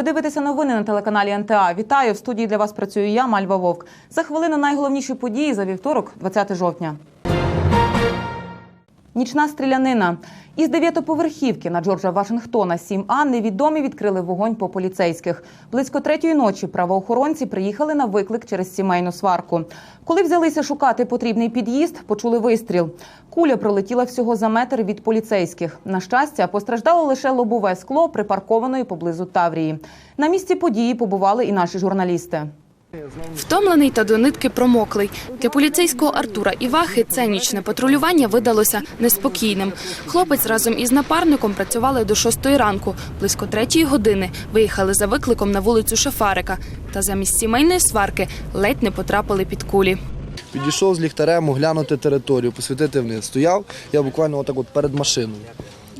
Ви дивитеся новини на телеканалі НТА. Вітаю в студії для вас. Працюю я, Мальва Вовк. За хвилину найголовніші події за вівторок, 20 жовтня. Нічна стрілянина. Із дев'ятоповерхівки на Джорджа Вашингтона 7А невідомі відкрили вогонь по поліцейських. Близько третьої ночі правоохоронці приїхали на виклик через сімейну сварку. Коли взялися шукати потрібний під'їзд, почули вистріл. Куля пролетіла всього за метр від поліцейських. На щастя, постраждало лише лобове скло припаркованої поблизу Таврії. На місці події побували і наші журналісти. Втомлений та до нитки промоклий. Для поліцейського Артура Івахи це нічне патрулювання видалося неспокійним. Хлопець разом із напарником працювали до шостої ранку. Близько третьої години виїхали за викликом на вулицю Шафарика. Та замість сімейної сварки ледь не потрапили під кулі. Підійшов з ліхтарем оглянути територію, посвітити вниз. Стояв я буквально отак от перед машиною.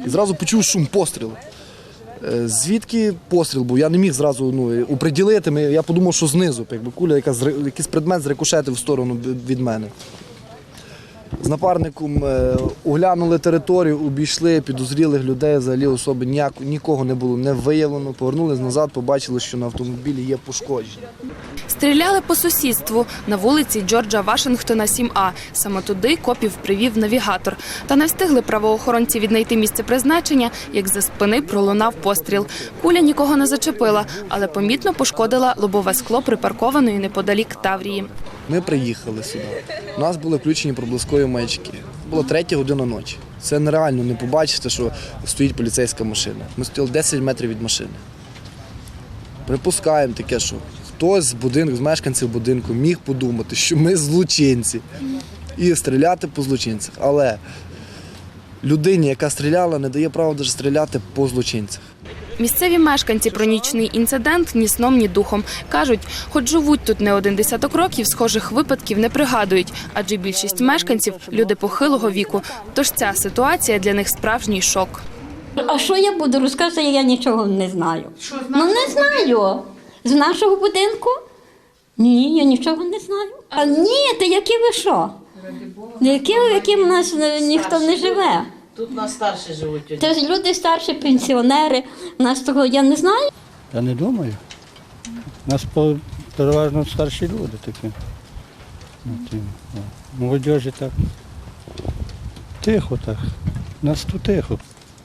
І зразу почув шум пострілу. Е, Звідки постріл був? Я не міг зразу ну, уприділити. Я подумав, що знизу, якби куля, яка зри- якийсь предмет зрикошетив в сторону від мене. З напарником е, оглянули територію, обійшли підозрілих людей, взагалі особи ніяк, нікого не було не виявлено. Повернулись назад, побачили, що на автомобілі є пошкодження. Стріляли по сусідству на вулиці Джорджа Вашингтона 7А. Саме туди копів привів навігатор. Та не встигли правоохоронці віднайти місце призначення, як за спини пролунав постріл. Куля нікого не зачепила, але помітно пошкодила лобове скло припаркованої неподалік Таврії. Ми приїхали сюди. У нас були включені проблискові маячки. Було третя година ночі. Це нереально не побачити, що стоїть поліцейська машина. Ми стояли 10 метрів від машини. Припускаємо таке, що хтось з будинку, з мешканців будинку міг подумати, що ми злочинці і стріляти по злочинцях. Але людині, яка стріляла, не дає права навіть стріляти по злочинцях. Місцеві мешканці про нічний інцидент ні сном, ні духом кажуть, хоч живуть тут не один десяток років, схожих випадків не пригадують, адже більшість мешканців люди похилого віку. Тож ця ситуація для них справжній шок. А що я буду розказувати, я нічого не знаю. Що ну не знаю. З нашого будинку? Ні, я нічого не знаю. А ні, то які ви що? Які, які в нас е, ніхто не живе. Тут у нас старші живуть. Це ж люди старші, пенсіонери. У нас того я не знаю. Я не думаю. У нас переважно старші люди такі. Молодежі так. Тихо так. У нас тут тихо.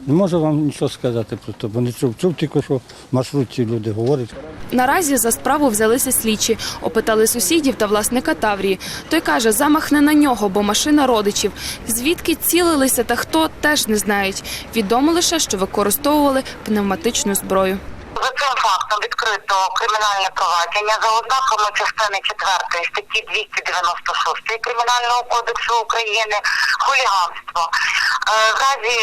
Не можу вам нічого сказати про це, бо не чув. Чув тільки, що в маршрутці люди говорять. Наразі за справу взялися слідчі, опитали сусідів та власника Таврії. Той каже, замах не на нього, бо машина родичів. Звідки цілилися та хто теж не знають. Відомо лише, що використовували пневматичну зброю. За цим фактом відкрито кримінальне провадження за ознаками частини 4 статті 296 Кримінального кодексу України хуліганство. Е, В разі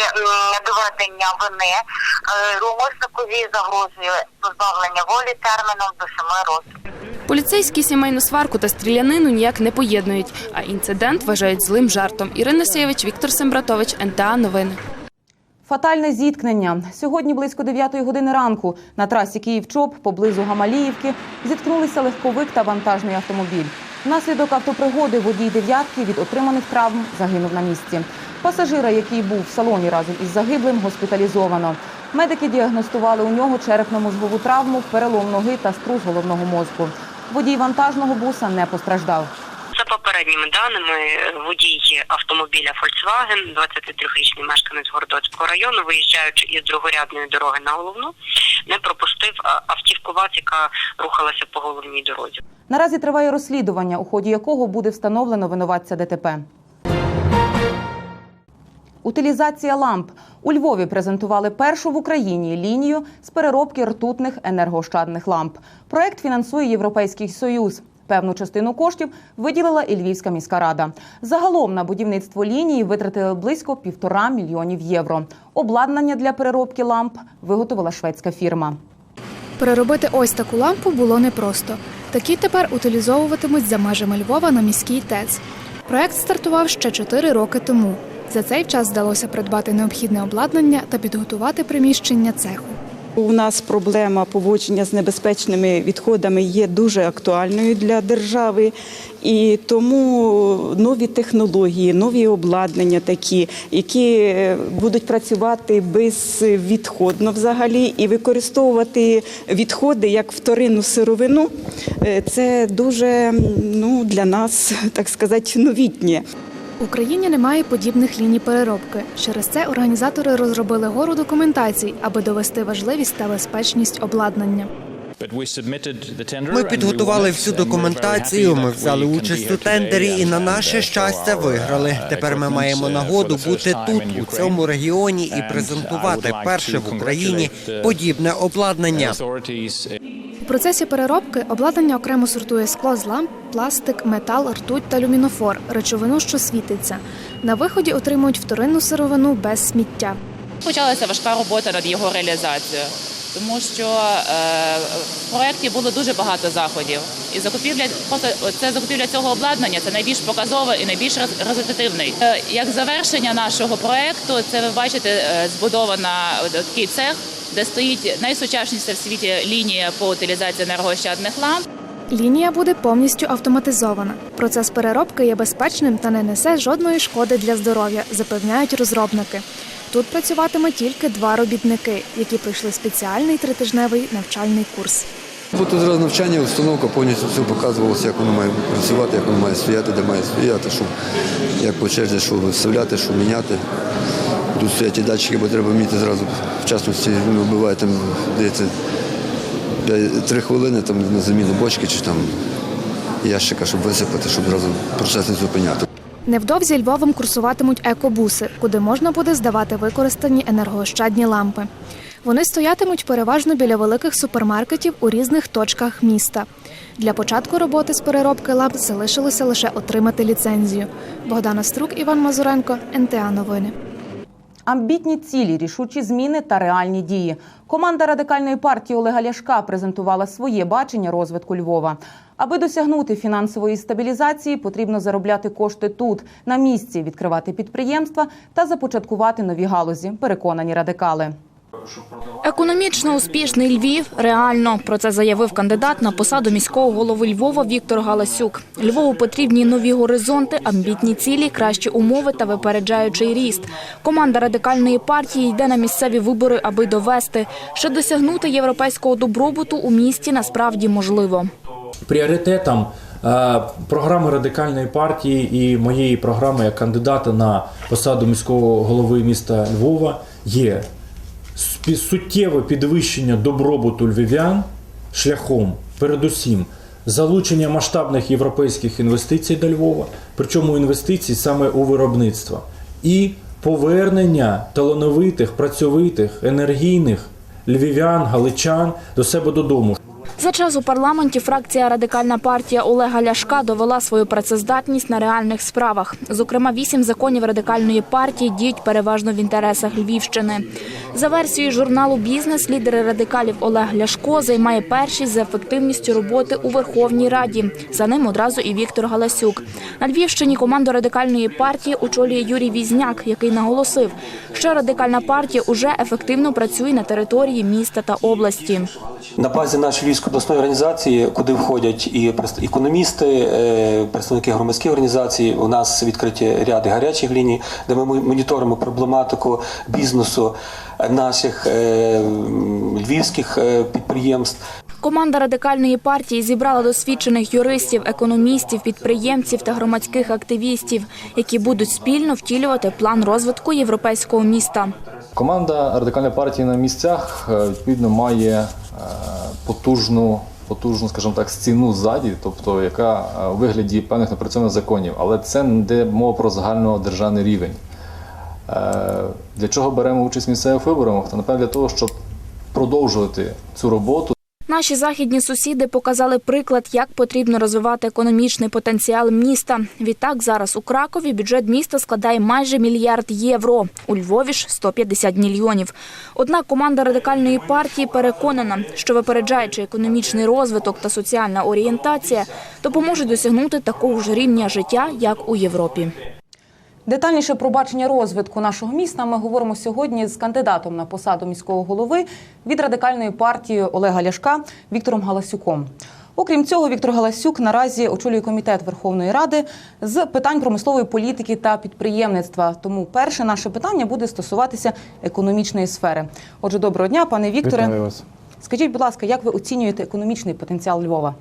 доведення вини е, зловмисникові загрожує позбавлення волі терміном до 7 років. Поліцейські сімейну сварку та стрілянину ніяк не поєднують, а інцидент вважають злим жартом. Ірина Сєвич, Віктор Сембратович, НТА Новини. Фатальне зіткнення. Сьогодні близько 9 години ранку на трасі Київ-Чоп поблизу Гамаліївки зіткнулися легковик та вантажний автомобіль. Внаслідок автопригоди водій дев'ятки від отриманих травм загинув на місці. Пасажира, який був в салоні разом із загиблим, госпіталізовано. Медики діагностували у нього черепно-мозгову травму, перелом ноги та струс головного мозку. Водій вантажного буса не постраждав. За попередніми даними, водій автомобіля Volkswagen, 23-річний мешканець Городоцького району, виїжджаючи із другорядної дороги на головну, не пропустив автівку ВАЗ, яка рухалася по головній дорозі. Наразі триває розслідування, у ході якого буде встановлено винуватця ДТП. Утилізація ламп у Львові презентували першу в Україні лінію з переробки ртутних енергоощадних ламп. Проект фінансує Європейський Союз. Певну частину коштів виділила і Львівська міська рада. Загалом на будівництво лінії витратили близько півтора мільйонів євро. Обладнання для переробки ламп виготовила шведська фірма. Переробити ось таку лампу було непросто. Такі тепер утилізовуватимуть за межами Львова на міській ТЕЦ. Проект стартував ще 4 роки тому. За цей час вдалося придбати необхідне обладнання та підготувати приміщення цеху. У нас проблема поводження з небезпечними відходами є дуже актуальною для держави, і тому нові технології, нові обладнання такі, які будуть працювати безвідходно взагалі і використовувати відходи як вторинну сировину. е, Це дуже ну, для нас, так сказати, новітнє. В Україні немає подібних ліній переробки. Через це організатори розробили гору документацій, аби довести важливість та безпечність обладнання. Ми підготували всю документацію. Ми взяли участь у тендері і на наше щастя виграли. Тепер ми маємо нагоду бути тут, у цьому регіоні, і презентувати перше в Україні подібне обладнання. У процесі переробки обладнання окремо сортує скло з ламп, пластик, метал, ртуть та люмінофор, речовину, що світиться. На виході отримують вторинну сировину без сміття. Почалася важка робота над його реалізацією, тому що е, в проєкті було дуже багато заходів. І закупівля це закупівля цього обладнання це найбільш показове і найбільш рез- результативний. Е, як завершення нашого проєкту, це ви бачите, е, збудована такий цех, де стоїть найсучасніша в світі лінія по утилізації енергоощадних ламп. Лінія буде повністю автоматизована. Процес переробки є безпечним та не несе жодної шкоди для здоров'я, запевняють розробники. Тут працюватиме тільки два робітники, які пройшли спеціальний тритижневий навчальний курс. Тут зразу навчання, установка повністю все показувалося, як воно має працювати, як воно має стояти, де має стояти, що, як по черзі, що виставляти, що міняти. Тут стоять і датчики, бо треба вміти зразу, в частності, ну, там, здається, три хвилини там, на заміну бочки чи там ящика, щоб висипати, щоб зразу процес не зупиняти. Невдовзі Львовом курсуватимуть екобуси, куди можна буде здавати використані енергоощадні лампи. Вони стоятимуть переважно біля великих супермаркетів у різних точках міста. Для початку роботи з переробки ламп залишилося лише отримати ліцензію. Богдана Струк, Іван Мазуренко, НТА Новини. Амбітні цілі, рішучі зміни та реальні дії. Команда радикальної партії Олега Ляшка презентувала своє бачення розвитку Львова. Аби досягнути фінансової стабілізації, потрібно заробляти кошти тут, на місці, відкривати підприємства та започаткувати нові галузі. Переконані радикали. Економічно успішний Львів реально. Про це заявив кандидат на посаду міського голови Львова Віктор Галасюк. Львову потрібні нові горизонти, амбітні цілі, кращі умови та випереджаючий ріст. Команда радикальної партії йде на місцеві вибори, аби довести, що досягнути європейського добробуту у місті насправді можливо. пріоритетом е, програми радикальної партії і моєї програми як кандидата на посаду міського голови міста Львова є суттєве підвищення добробуту львів'ян шляхом, передусім, залучення масштабних європейських інвестицій до Львова, причому інвестицій саме у виробництво, і повернення талановитих, працьовитих, енергійних львів'ян, галичан до себе додому. За час у парламенті фракція Радикальна партія Олега Ляшка довела свою працездатність на реальних справах. Зокрема, вісім законів радикальної партії діють переважно в інтересах Львівщини. За версією журналу Бізнес лідери радикалів Олег Ляшко займає першість за ефективністю роботи у Верховній Раді. За ним одразу і Віктор Галасюк. На Львівщині команду радикальної партії очолює Юрій Візняк, який наголосив, що радикальна партія уже ефективно працює на території міста та області. На базі нашої Львівської обласної організації, куди входять і економісти, е, представники громадських організацій, у нас відкриті ряди гарячих ліній, де ми моніторимо проблематику бізнесу наших е, львівських е, підприємств. Команда радикальної партії зібрала досвідчених юристів, економістів, підприємців та громадських активістів, які будуть спільно втілювати план розвитку європейського міста. Команда радикальної партії на місцях е, відповідно має е, потужну, потужну, скажімо так, стіну ззаді, тобто яка е, у вигляді певних напрацьованих законів, але це не йде мова про загальнодержавний рівень. Для чого беремо участь в місцевих виборах? Та напевно для того, щоб продовжувати цю роботу. Наші західні сусіди показали приклад, як потрібно розвивати економічний потенціал міста. Відтак зараз у Кракові бюджет міста складає майже мільярд євро. У Львові ж 150 мільйонів. Однак команда радикальної партії переконана, що випереджаючи економічний розвиток та соціальна орієнтація, допоможуть досягнути такого ж рівня життя, як у Європі. Детальніше про бачення розвитку нашого міста ми говоримо сьогодні з кандидатом на посаду міського голови від радикальної партії Олега Ляшка Віктором Галасюком. Окрім цього, Віктор Галасюк наразі очолює комітет Верховної Ради з питань промислової політики та підприємництва. Тому перше наше питання буде стосуватися економічної сфери. Отже, доброго дня, пане Вікторе. Вітаю вас. Скажіть, будь ласка, як ви оцінюєте економічний потенціал Львова?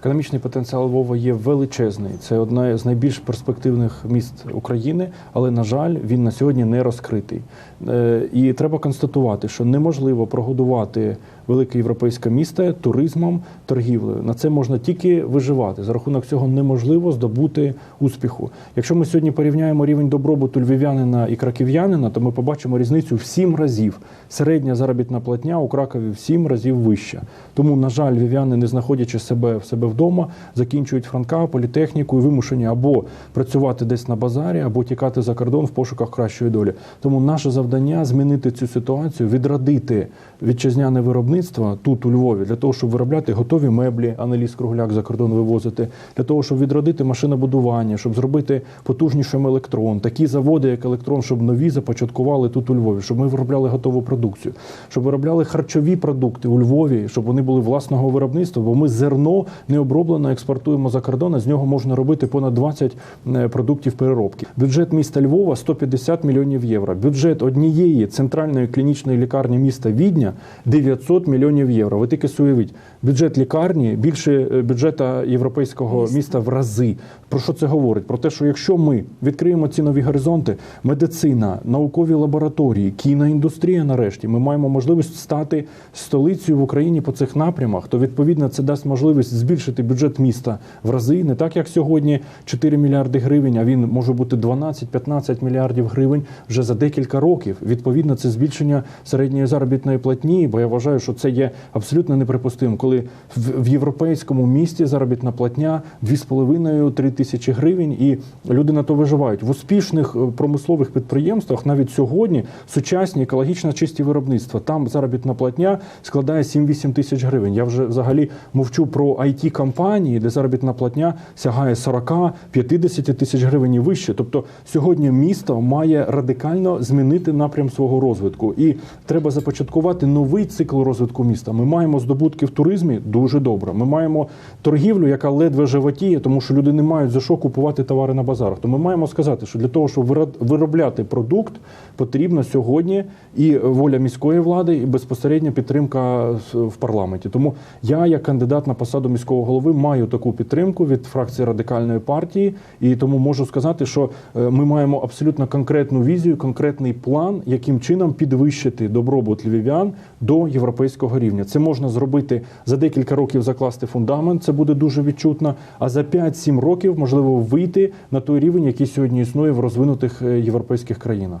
Економічний потенціал Львова є величезний. Це одне з найбільш перспективних міст України, але на жаль, він на сьогодні не розкритий. Е, І треба констатувати, що неможливо прогодувати велике європейське місто туризмом, торгівлею. На це можна тільки виживати. За рахунок цього неможливо здобути успіху. Якщо ми сьогодні порівняємо рівень добробуту львів'янина і краків'янина, то ми побачимо різницю в сім разів. Середня заробітна платня у Кракові в сім разів вища. Тому, на жаль, львів'яни, не знаходячи себе в себе вдома, закінчують франка, політехніку і вимушені або працювати десь на базарі, або тікати за кордон в пошуках кращої долі. Тому наше завдання змінити цю ситуацію, відродити вітчизняне виробництво тут у Львові для того, щоб виробляти готові меблі, а не ліс кругляк за кордон вивозити, для того, щоб відродити машинобудування, щоб зробити потужнішим електрон, такі заводи, як електрон, щоб нові започаткували тут у Львові, щоб ми виробляли готову продукцію, щоб виробляли харчові продукти у Львові, щоб вони були власного виробництва, бо ми зерно не оброблено експортуємо за кордон, з нього можна робити понад 20 е, продуктів переробки. Бюджет міста Львова 150 мільйонів євро. Бюджет однієї центральної клінічної лікарні міста Відня 900 мільйонів євро. Ви тільки суявіть, бюджет лікарні більше е, бюджета європейського міста в рази. Про що це говорить? Про те, що якщо ми відкриємо ці нові горизонти, медицина, наукові лабораторії, кіноіндустрія, нарешті, ми маємо можливість стати столицею в Україні по цих напрямах, то відповідно це дасть можливість збільшити бюджет міста в рази, не так як сьогодні 4 мільярди гривень, а він може бути 12-15 мільярдів гривень вже за декілька років. Відповідно, це збільшення середньої заробітної платні, бо я вважаю, що це є абсолютно неприпустимо, коли в, європейському місті заробітна платня 2,5-3 тисячі гривень, і люди на то виживають. В успішних е, промислових підприємствах навіть сьогодні сучасні екологічно чисті виробництва. Там заробітна платня складає 7-8 тисяч гривень. Я вже взагалі мовчу про it компанії, де заробітна платня сягає 40-50 тисяч гривень і вище. Тобто сьогодні місто має радикально змінити напрям свого розвитку, і треба започаткувати новий цикл розвитку міста. Ми маємо здобутки в туризмі дуже добре. Ми маємо торгівлю, яка ледве животіє, тому що люди не мають за що купувати товари на базарах. То ми маємо сказати, що для того, щоб вироб- виробляти продукт, потрібна сьогодні і воля міської влади, і безпосередня підтримка в парламенті. Тому я, як кандидат на посаду міського голови, маю таку підтримку від фракції радикальної партії, і тому можу сказати, що е, ми маємо абсолютно конкретну візію, конкретний план, яким чином підвищити добробут львів'ян до європейського рівня. Це можна зробити за декілька років, закласти фундамент. Це буде дуже відчутно. А за 5-7 років можливо вийти на той рівень, який сьогодні існує в розвинутих е, європейських країнах.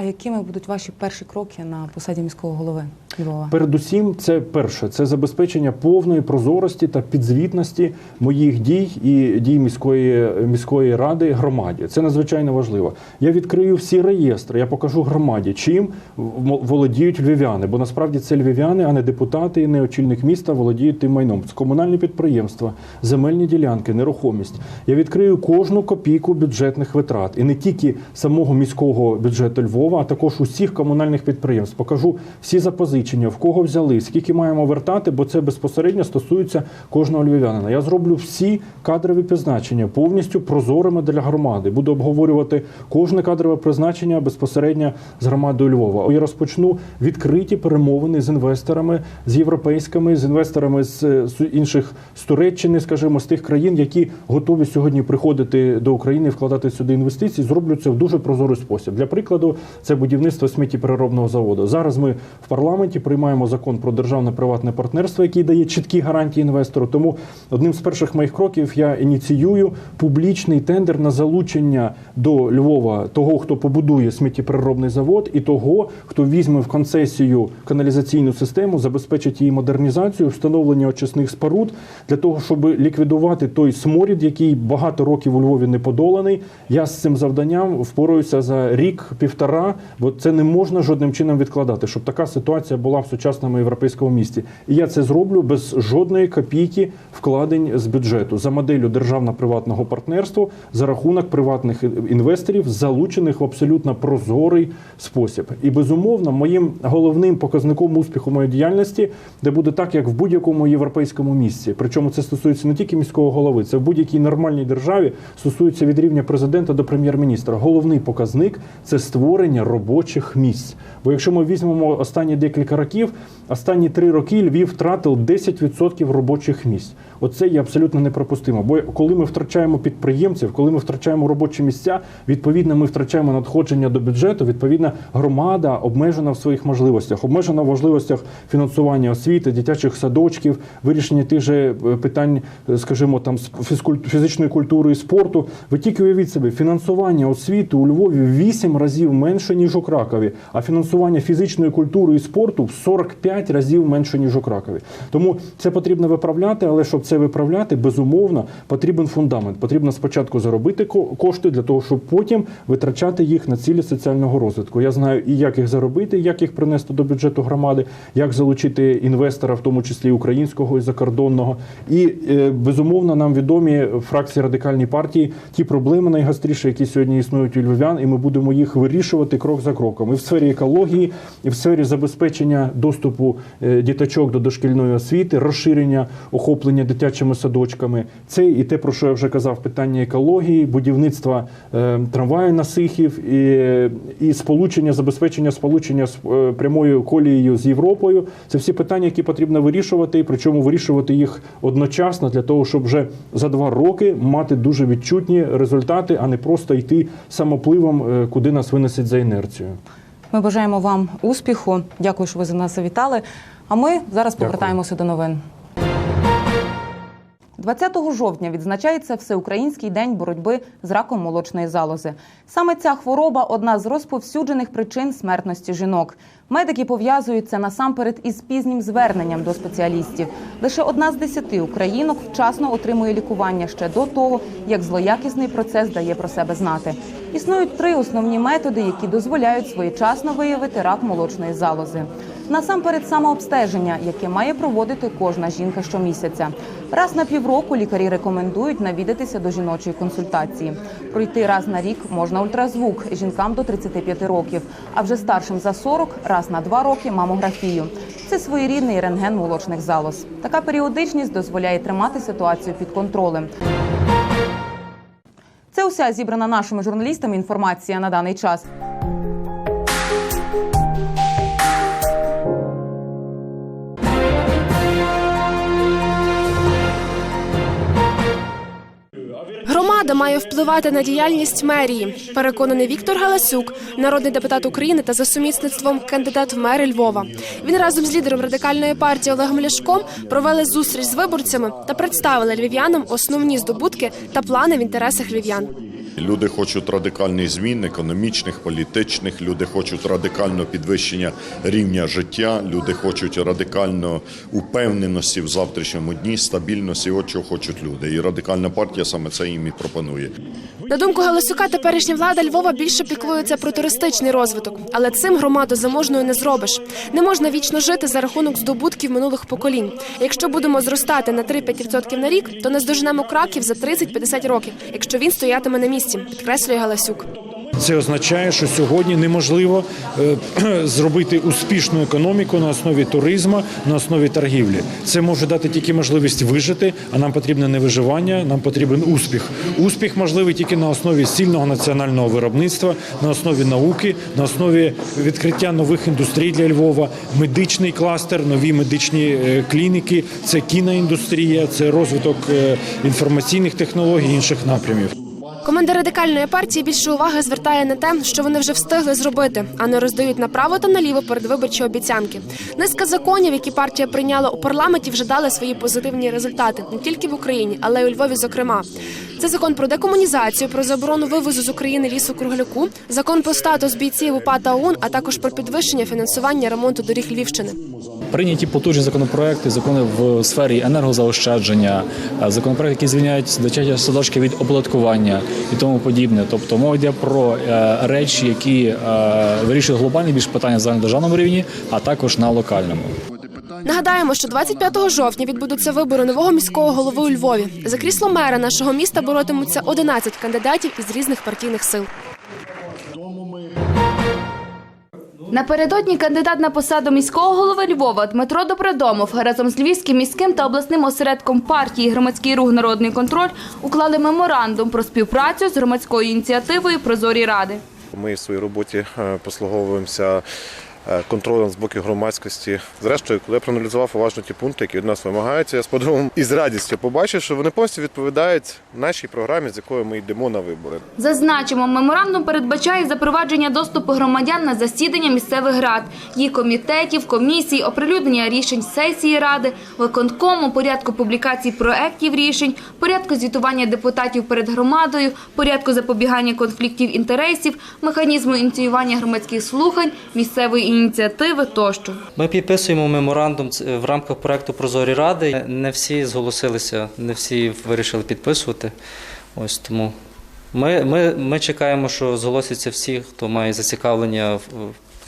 А якими будуть ваші перші кроки на посаді міського голови Львова? Передусім, це перше, це забезпечення повної прозорості та підзвітності моїх дій і дій міської міської ради громаді. Це надзвичайно важливо. Я відкрию всі реєстри, я покажу громаді, чим володіють львів'яни, бо насправді це львів'яни, а не депутати, і не очільник міста володіють тим майном. Це комунальні підприємства, земельні ділянки, нерухомість. Я відкрию кожну копійку бюджетних витрат і не тільки самого міського бюджету Львова, а також усіх комунальних підприємств. Покажу всі запозичення, в кого взяли, скільки маємо вертати, бо це безпосередньо стосується кожного львів'янина. Я зроблю всі кадрові призначення повністю прозорими для громади. Буду обговорювати кожне кадрове призначення безпосередньо з громадою Львова. Я розпочну відкриті перемовини з інвесторами, з європейськими, з інвесторами з, е, інших з Туреччини, скажімо, з тих країн, які готові сьогодні приходити до України, і вкладати сюди інвестиції. Зроблю це в дуже прозорий спосіб. Для прикладу, це будівництво сміттєпереробного заводу. Зараз ми в парламенті приймаємо закон про державне приватне партнерство, який дає чіткі гарантії інвестору. Тому одним з перших моїх кроків я ініціюю публічний тендер на залучення до Львова того, хто побудує сміттєпереробний завод, і того, хто візьме в концесію каналізаційну систему, забезпечить її модернізацію, встановлення очисних споруд для того, щоб ліквідувати той сморід, який багато років у Львові не подоланий. Я з цим завданням впораюся за рік-півтора. Пора, бо це не можна жодним чином відкладати, щоб така ситуація була в сучасному європейському місті. І я це зроблю без жодної копійки вкладень з бюджету за моделлю державно-приватного партнерства за рахунок приватних інвесторів, залучених в абсолютно прозорий спосіб. І безумовно, моїм головним показником успіху моєї діяльності, де буде так, як в будь-якому європейському місці. Причому це стосується не тільки міського голови, це в будь-якій нормальній державі стосується від рівня президента до прем'єр-міністра. Головний показник це створення робочих місць. Бо якщо ми візьмемо останні декілька років, останні три роки Львів втратив 10% робочих місць. Оце є абсолютно неприпустимо. Бо коли ми втрачаємо підприємців, коли ми втрачаємо робочі місця, відповідно ми втрачаємо надходження до бюджету. Відповідно, громада обмежена в своїх можливостях, обмежена в можливостях фінансування освіти, дитячих садочків, вирішення тих же е, питань, е, скажімо, там фізичної культури і спорту. Ви тільки уявіть собі, фінансування освіти у Львові в 8 разів менше ніж у Кракові, а фінансування фізичної культури і спорту в 45 разів менше ніж у Кракові. Тому це потрібно виправляти, але щоб це виправляти, безумовно потрібен фундамент. Потрібно спочатку заробити ко- кошти для того, щоб потім витрачати їх на цілі соціального розвитку. Я знаю і як їх заробити, як їх принести до бюджету громади, як залучити інвестора, в тому числі українського і закордонного. І е, безумовно нам відомі фракції радикальної партії ті проблеми найгостріші, які сьогодні існують у львів'ян, і ми будемо їх вирішувати крок за кроком. І в сфері екології, і в сфері забезпечення доступу е, діточок до дошкільної освіти, розширення охоплення дитячими садочками. Це і те, про що я вже казав, питання екології, будівництва е, трамваю на Сихів і, і сполучення, забезпечення сполучення з е, прямою колією з Європою. Це всі питання, які потрібно вирішувати, і причому вирішувати їх одночасно для того, щоб вже за два роки мати дуже відчутні результати, а не просто йти самопливом, е, куди нас винесуть за інерцією. Ми бажаємо вам успіху. Дякую, що ви за нас завітали. А ми зараз повертаємося до новин. 20 жовтня відзначається Всеукраїнський день боротьби з раком молочної залози. Саме ця хвороба одна з розповсюджених причин смертності жінок. Медики пов'язують це насамперед із пізнім зверненням до спеціалістів. Лише одна з десяти українок вчасно отримує лікування ще до того, як злоякісний процес дає про себе знати. Існують три основні методи, які дозволяють своєчасно виявити рак молочної залози. Насамперед, самообстеження, яке має проводити кожна жінка щомісяця. Раз на півроку лікарі рекомендують навідатися до жіночої консультації. Пройти раз на рік можна ультразвук жінкам до 35 років, а вже старшим за 40 – раз на два роки мамографію. Це своєрідний рентген молочних залоз. Така періодичність дозволяє тримати ситуацію під контролем. Уся зібрана нашими журналістами інформація на даний час. Громада має впливати на діяльність мерії. Переконаний Віктор Галасюк, народний депутат України та за сумісництвом кандидат в мери Львова. Він разом з лідером радикальної партії Олегом Ляшком провели зустріч з виборцями та представили львів'янам основні здобутки та плани в інтересах львів'ян. Люди хочуть радикальних змін, економічних, політичних. Люди хочуть радикального підвищення рівня життя. Люди хочуть радикально упевненості в завтрашньому дні, стабільності. От чого хочуть люди. І радикальна партія саме це їм і пропонує. На думку Галасюка, теперішня влада Львова більше піклується про туристичний розвиток, але цим громаду заможною не зробиш. Не можна вічно жити за рахунок здобутків минулих поколінь. Якщо будемо зростати на 3-5% на рік, то не здоженемо краків за 30-50 років, якщо він стоятиме на місці, підкреслює Галасюк. Це означає, що сьогодні неможливо е, зробити успішну економіку на основі туризму, на основі торгівлі. Це може дати тільки можливість вижити, а нам потрібне не виживання, нам потрібен успіх. Успіх можливий тільки на основі сильного національного виробництва, на основі науки, на основі відкриття нових індустрій для Львова, медичний кластер, нові медичні е, клініки, це кіноіндустрія, це розвиток е, інформаційних технологій інших напрямів. Команда радикальної партії більше уваги звертає на те, що вони вже встигли зробити, а не роздають направо та наліво передвиборчі обіцянки. Низка законів, які партія прийняла у парламенті, вже дали свої позитивні результати не тільки в Україні, але й у Львові. Зокрема, це закон про декомунізацію, про заборону вивозу з України лісу кругляку, закон про статус бійців УПА та ОУН, а також про підвищення фінансування ремонту доріг Львівщини. Прийняті потужні законопроекти, закони в сфері енергозаощадження, е, законопроекти, які звільняють дитячі садочки від оподаткування і тому подібне. Тобто мова йде про е, речі, які е, вирішують глобальні більш питання на державному рівні, а також на локальному. Нагадаємо, що 25 жовтня відбудуться вибори нового міського голови у Львові. За крісло мера нашого міста боротимуться 11 кандидатів із різних партійних сил. Напередодні кандидат на посаду міського голови Львова Дмитро Добродомов разом з Львівським міським та обласним осередком партії Громадський рух Народний контроль уклали меморандум про співпрацю з громадською ініціативою Прозорі ради. Ми в своїй роботі е, послуговуємося контролем з боку громадськості. Зрештою, коли я проаналізував уважно ті пункти, які від нас вимагаються, я з подивом і радістю побачив, що вони повністю відповідають нашій програмі, з якою ми йдемо на вибори. Зазначимо, меморандум передбачає запровадження доступу громадян на засідання місцевих рад, їх комітетів, комісій, оприлюднення рішень сесії ради, виконкому, порядку публікацій проєктів рішень, порядку звітування депутатів перед громадою, порядку запобігання конфліктів інтересів, механізму ініціювання громадських слухань, місцевої ініціативи тощо. Ми підписуємо меморандум в рамках проекту Прозорі ради. Не всі зголосилися, не всі вирішили підписувати. Ось тому ми, ми, ми чекаємо, що зголосяться всі, хто має зацікавлення в-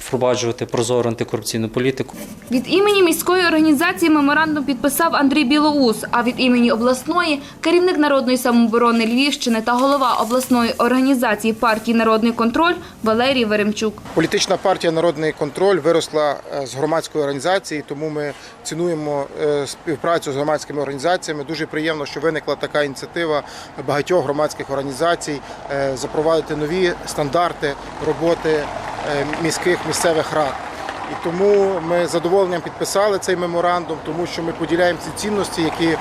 впроваджувати прозору антикорупційну політику. Від імені міської організації меморандум підписав Андрій Білоус, а від імені обласної керівник народної самооборони Львівщини та голова обласної організації партії Народний контроль Валерій Веремчук. Політична партія Народний контроль виросла е, з громадської організації, тому ми цінуємо е, співпрацю з громадськими організаціями. Дуже приємно, що виникла така ініціатива багатьох громадських організацій е, запровадити нові стандарти роботи міських місцевих рад. І тому ми з задоволенням підписали цей меморандум, тому що ми поділяємо ці цінності, які е,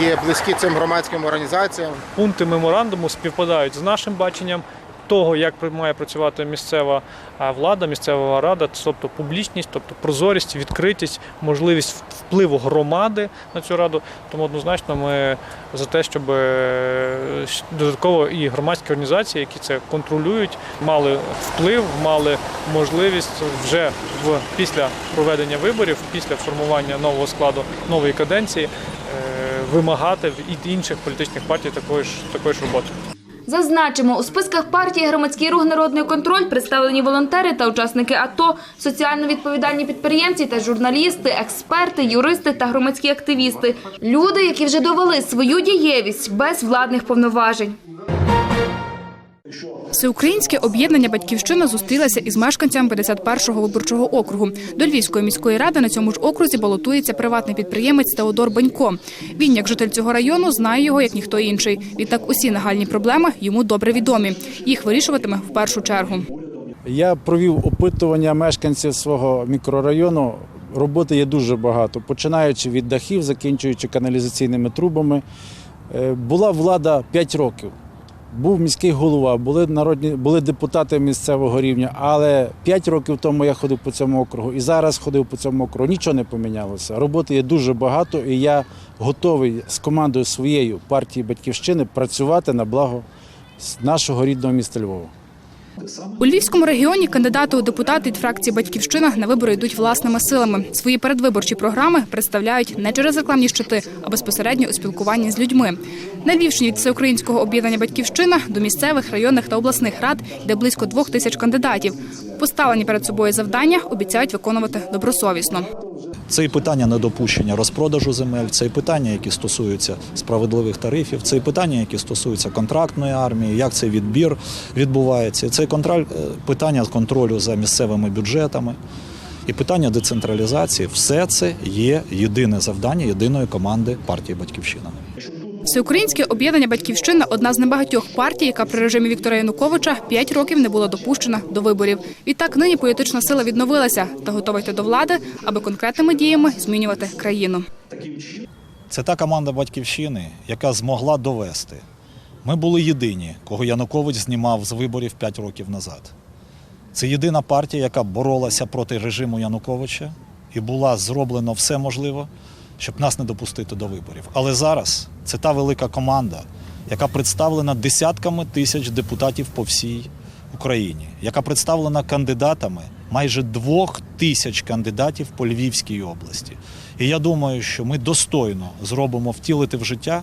є близькі цим громадським організаціям. пункти меморандуму співпадають з нашим баченням того, як має працювати місцева влада, місцева рада, тобто публічність, тобто прозорість, відкритість, можливість впливу громади на цю раду. Тому однозначно ми за те, щоб е, додатково і громадські організації, які це контролюють, мали вплив, мали можливість вже в після проведення виборів, після формування нового складу нової каденції. е, Вимагати від інших політичних партій такої ж такої ж роботи. Зазначимо, у списках партії громадський рух Народний контроль представлені волонтери та учасники АТО, соціально відповідальні підприємці та журналісти, експерти, юристи та громадські активісти. Люди, які вже довели свою дієвість без владних повноважень. Всеукраїнське об'єднання Батьківщина зустрілася із мешканцями 51-го виборчого округу. До Львівської міської ради на цьому ж окрузі балотується приватний підприємець Теодор Банько. Він, як житель цього району, знає його як ніхто інший. Відтак усі нагальні проблеми йому добре відомі. Їх вирішуватиме в першу чергу. Я провів опитування мешканців свого мікрорайону. Роботи є дуже багато, починаючи від дахів, закінчуючи каналізаційними трубами. Е, Була влада 5 років. Був міський голова, були народні, були депутати місцевого рівня, але 5 років тому я ходив по цьому округу і зараз ходив по цьому округу. Нічого не помінялося. Роботи є дуже багато, і я готовий з командою своєю партії Батьківщини працювати на благо нашого рідного міста Львова. У Львівському регіоні кандидати у депутати від фракції Батьківщина на вибори йдуть власними силами. Свої передвиборчі програми представляють не через рекламні щити, а безпосередньо у спілкуванні з людьми. На Львівщині від всеукраїнського об'єднання Батьківщина до місцевих, районних та обласних рад йде близько двох тисяч кандидатів. Поставлені перед собою завдання обіцяють виконувати добросовісно. Це і питання недопущення розпродажу земель, це і питання, які стосуються справедливих тарифів, це і питання, які стосуються контрактної армії, як цей відбір відбувається. Це і е, питання контролю за місцевими бюджетами і питання децентралізації. Все це є єдине завдання єдиної команди партії Батьківщина. Всеукраїнське об'єднання Батьківщина одна з небагатьох партій, яка при режимі Віктора Януковича п'ять років не була допущена до виборів. Відтак нині політична сила відновилася та готова йти до влади, аби конкретними діями змінювати країну. Це та команда Батьківщини, яка змогла довести. Ми були єдині, кого Янукович знімав з виборів 5 років назад. Це єдина партія, яка боролася проти режиму Януковича, і була зроблено все можливе, щоб нас не допустити до виборів. Але зараз це та велика команда, яка представлена десятками тисяч депутатів по всій Україні, яка представлена кандидатами майже двох тисяч кандидатів по Львівській області. І я думаю, що ми достойно зробимо втілити в життя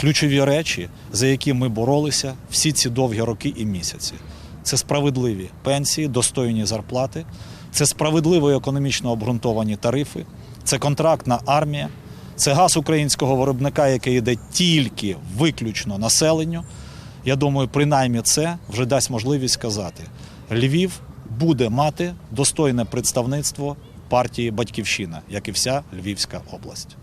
ключові речі, за які ми боролися всі ці довгі роки і місяці. Це справедливі пенсії, достойні зарплати, це справедливо економічно обґрунтовані тарифи, це контрактна армія, це газ українського виробника, який йде тільки виключно населенню. Я думаю, принаймні це вже дасть можливість сказати: Львів буде мати достойне представництво партії Батьківщина, як і вся Львівська область.